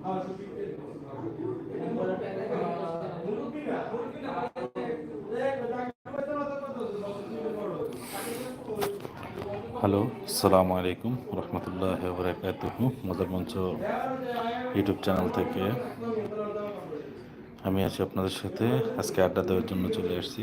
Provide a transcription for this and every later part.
Hello সালামু আলাইকুম, রহমতুল্লাহ মজার মঞ্চ ইউটিউব চ্যানেল থেকে আমি আছি আপনাদের সাথে। আজকে আড্ডা দেওয়ার জন্য চলে আসছি।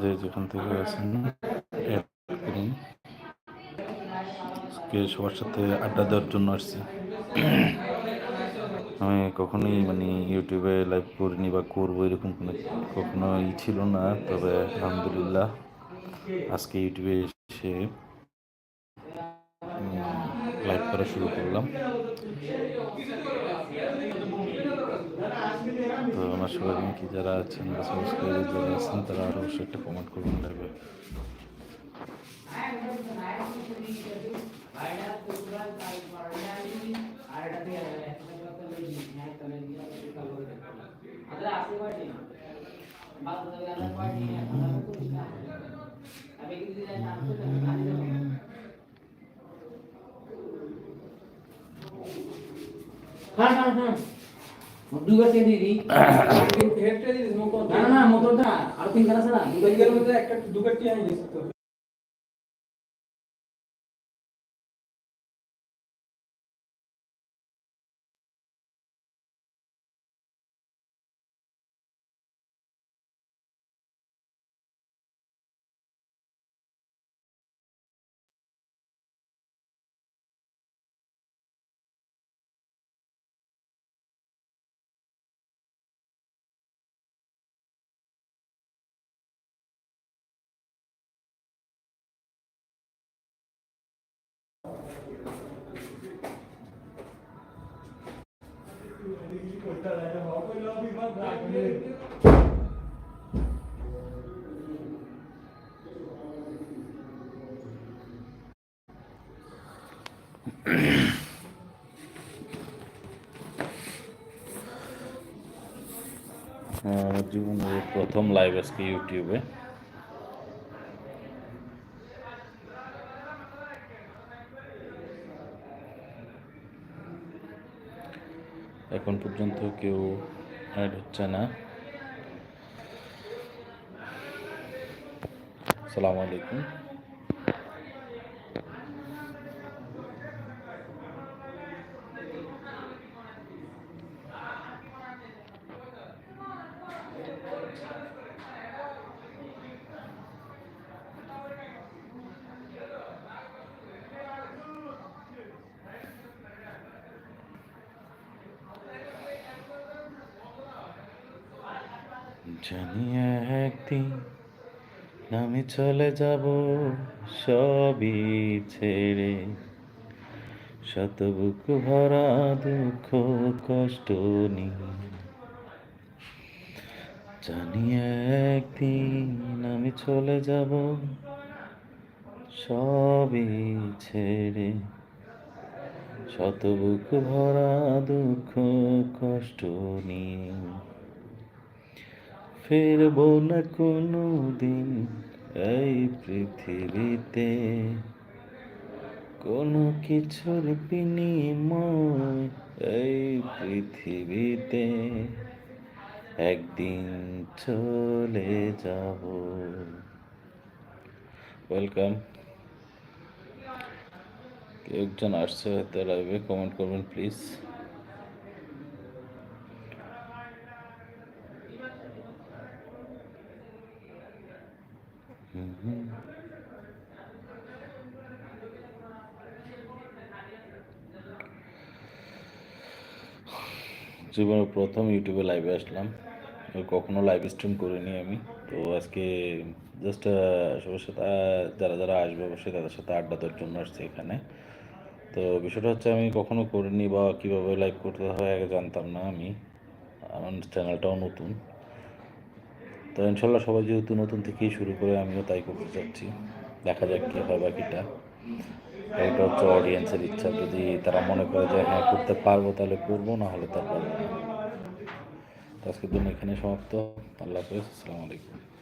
যে যেখান থেকে আছেন আজকে সবার সাথে আড্ডা দেওয়ার জন্য আসছি। আমি কখনোই মানে ইউটিউবে লাইভ করিনি বা করব এরকম কোনো কখনো ই ছিল না, তবে আলহামদুলিল্লাহ আজকে ইউটিউবে এসে লাইভ করা শুরু করলাম। তো আমার সবাই কি যারা আছেন বা সাবস্ক্রাইবার যারা আছেন, তারা আরও অবশ্যই একটা কমেন্ট করবেন লাইভে হ্যাঁ হ্যাঁ হ্যাঁ। দুবার চেয়ে দিদি না না মোটরটা আর তিন কাজ আছে না দুবার চেয়ে দিদি। আমার জীবনের প্রথম লাইভ আজকে ইউটিউবে এখন পর্যন্ত কেউ অ্যাড হচ্ছে না। আসসালামু আলাইকুম। জানি একদিন আমি চলে যাব সবই ছেড়ে। শত বুক ভরা দুঃখ, কষ্ট নিয়ে। জানি একদিন আমি চলে যাব সবই ছেড়ে। শত বুক ভরা দুঃখ, কষ্ট নিয়ে। ফিরবো না কোনো দিন এই পৃথিবীতে। কোনো কিছুর বিনিময় এই পৃথিবীতে। একদিন চলে যাব। ওয়েলকাম একজন আসছে হয়তো লাইভে কমেন্ট করবেন প্লিজ জীবনে প্রথম ইউটিউবে লাইভে আসলাম। কখনো লাইভ স্ট্রিম করিনি আমি। তো আজকে জাস্ট সবার সাথে যারা যারা আসবে অবশ্যই তাদের সাথে আড্ডা দেওয়ার জন্য আসছে এখানে। তো বিষয়টা হচ্ছে আমি কখনো করিনি বা কীভাবে লাইভ করতে হয় আগে জানতাম না আমি। আমার চ্যানেলটাও নতুন। তো ইনশাল্লাহ সবাই যেহেতু নতুন থেকেই শুরু করে, আমিও তাই করতে চাচ্ছি। দেখা যাক কী হয় বাকিটা। এটা হচ্ছে অডিয়েন্সের ইচ্ছা। যদি তারা মনে করে যে হ্যাঁ করতে পারব তাহলে করব, না হলে তার পারব না। আজকের দিন এখানে সমাপ্ত। আল্লাহ হাফেজ। আসসালামু আলাইকুম।